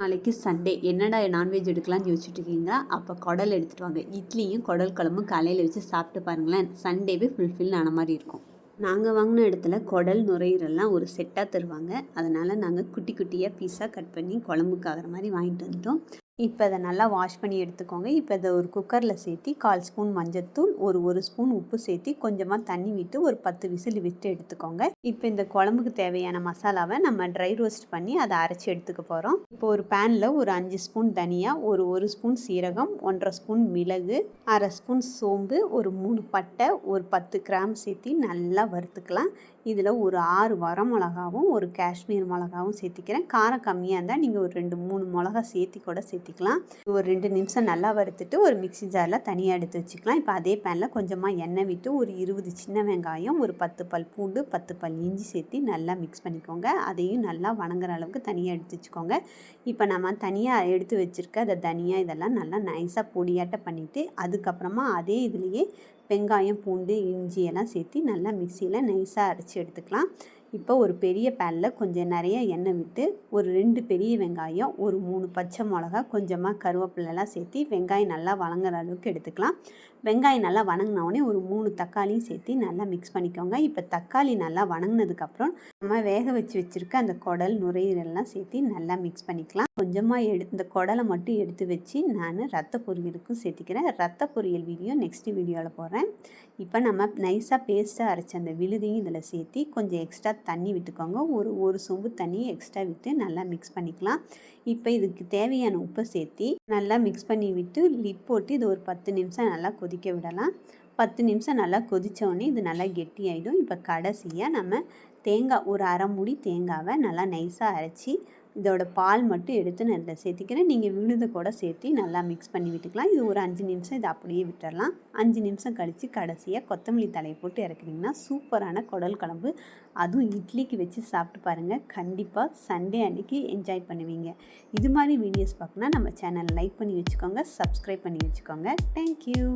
நாளைக்கு சண்டே என்னடா நான்வெஜ் எடுக்கலாம்னு யோசிச்சுட்டு இருக்கீங்களா அப்போ குடல் எடுத்துகிட்டு வாங்க. இட்லியும் குடல் குழம்பும் காலையில் வச்சு சாப்பிட்டு பாருங்களேன். சண்டேவே ஃபுல்ஃபில் ஆன மாதிரி இருக்கும். நாங்கள் வாங்கின இடத்துல குடல் நுரையீரல்லாம் ஒரு செட்டாக தருவாங்க. அதனால் நாங்கள் குட்டி குட்டியாக பீஸாக கட் பண்ணி குழம்புக்கு ஆகிற மாதிரி வாங்கிட்டு வந்துட்டோம். இப்போ அதை நல்லா வாஷ் பண்ணி எடுத்துக்கோங்க. இப்போ இதை ஒரு குக்கரில் சேர்த்தி கால் ஸ்பூன் மஞ்சத்தூள் ஒரு ஒரு ஸ்பூன் உப்பு சேர்த்து கொஞ்சமாக தண்ணி விட்டு ஒரு பத்து விசில் விட்டு எடுத்துக்கோங்க. இப்போ இந்த குழம்புக்கு தேவையான மசாலாவை நம்ம ட்ரை ரோஸ்ட் பண்ணி அதை அரைச்சி எடுத்துக்க போகிறோம். இப்போ ஒரு பேனில் ஒரு அஞ்சு ஸ்பூன் தனியா ஒரு ஒரு ஸ்பூன் சீரகம் ஒன்றரை ஸ்பூன் மிளகு அரை ஸ்பூன் சோம்பு ஒரு மூணு பட்டை ஒரு பத்து கிராம் சேர்த்தி நல்லா வறுத்துக்கலாம். இதில் ஒரு ஆறு வரமிளகாவும் ஒரு காஷ்மீர் மிளகாவும் சேர்த்திக்கிறேன். காரம் கம்மியாக இருந்தால் நீங்கள் ஒரு ரெண்டு மூணு மிளகா சேர்த்தி கூட சேர்த்திக்கலாம். ஒரு ரெண்டு நிமிஷம் நல்லா வறுத்துட்டு ஒரு மிக்ஸி ஜாரில் தனியாக எடுத்து வச்சுக்கலாம். இப்போ அதே பேனில் கொஞ்சமாக எண்ணெய் விட்டு ஒரு இருபது சின்ன வெங்காயம் ஒரு பத்து பல் பூண்டு பத்து பல் இஞ்சி சேர்த்து நல்லா மிக்ஸ் பண்ணிக்கோங்க. அதையும் நல்லா வணங்குற அளவுக்கு தனியாக எடுத்து வச்சுக்கோங்க. இப்போ நம்ம தனியாக எடுத்து வச்சுருக்க அந்த தனியாக இதெல்லாம் நல்லா நைஸாக பொடியாட்ட பண்ணிவிட்டு அதுக்கப்புறமா அதே இதுலேயே வெங்காயம் பூண்டு இஞ்சி எல்லாம் சேர்த்து நல்லா மிக்சியில் நைஸாக அரைச்சி எடுத்துக்கலாம். இப்போ ஒரு பெரிய பேனில் கொஞ்சம் நிறைய எண்ணெய் விட்டு ஒரு ரெண்டு பெரிய வெங்காயம் ஒரு மூணு பச்சை மிளகா கொஞ்சமாக கருவேப்பிலெலாம் சேர்த்து வெங்காயம் நல்லா வணங்குற அளவுக்கு எடுத்துக்கலாம். வெங்காயம் நல்லா வணங்கினவுடனே ஒரு மூணு தக்காளியும் சேர்த்து நல்லா மிக்ஸ் பண்ணிக்கோங்க. இப்போ தக்காளி நல்லா வணங்கினதுக்கப்புறம் நம்ம வேக வச்சு வச்சுருக்க அந்த குடல் நுரையீரல்லாம் சேர்த்து நல்லா மிக்ஸ் பண்ணிக்கலாம். கொஞ்சமாக எடு இந்த குடலை மட்டும் எடுத்து வச்சு நான் ரத்த பொரியலுக்கும் சேர்த்திக்கிறேன். ரத்த பொரியல் வீடியோ நெக்ஸ்ட் வீடியோவில் போடுறேன். இப்போ நம்ம நைஸாக பேஸ்ட்டாக அரைச்ச அந்த விழுதையும் இதில் சேர்த்து கொஞ்சம் எக்ஸ்ட்ரா தண்ணி விட்டுக்கோங்க. ஒரு ஒரு சொம்பு தண்ணி எக்ஸ்ட்ரா விட்டு நல்லா மிக்ஸ் பண்ணிக்கலாம். இப்போ இதுக்கு தேவையான உப்பை சேர்த்து நல்லா மிக்ஸ் பண்ணி விட்டு லிட் போட்டு இது ஒரு பத்து நிமிஷம் நல்லா கொதிக்க விடலாம். பத்து நிமிஷம் நல்லா கொதித்தோடனே இது நல்லா கெட்டியாயிடும். இப்போ கடைசியாக நம்ம தேங்காய் ஒரு அரை மூடி தேங்காவை நல்லா நைஸாக அரைச்சி இதோட பால் மட்டும் எடுத்து நான் இதில் சேர்த்திக்கிறேன். நீங்கள் விழுது கூட சேர்த்து நல்லா மிக்ஸ் பண்ணி விட்டுக்கலாம். இது ஒரு அஞ்சு நிமிஷம் இதை அப்படியே விட்டுறலாம். அஞ்சு நிமிஷம் கழித்து கடைசியாக கொத்தமல்லி தலையை போட்டு இறக்குனிங்கன்னா சூப்பரான குடல் குழம்பு. அதுவும் இட்லிக்கு வச்சு சாப்பிட்டு பாருங்கள் கண்டிப்பாக சண்டே அன்னைக்கு என்ஜாய் பண்ணுவீங்க. இது மாதிரி வீடியோஸ் பார்க்கணுன்னா நம்ம சேனல் லைக் பண்ணி வச்சுக்கோங்க. சப்ஸ்கிரைப் பண்ணி வச்சுக்கோங்க. தேங்க்யூ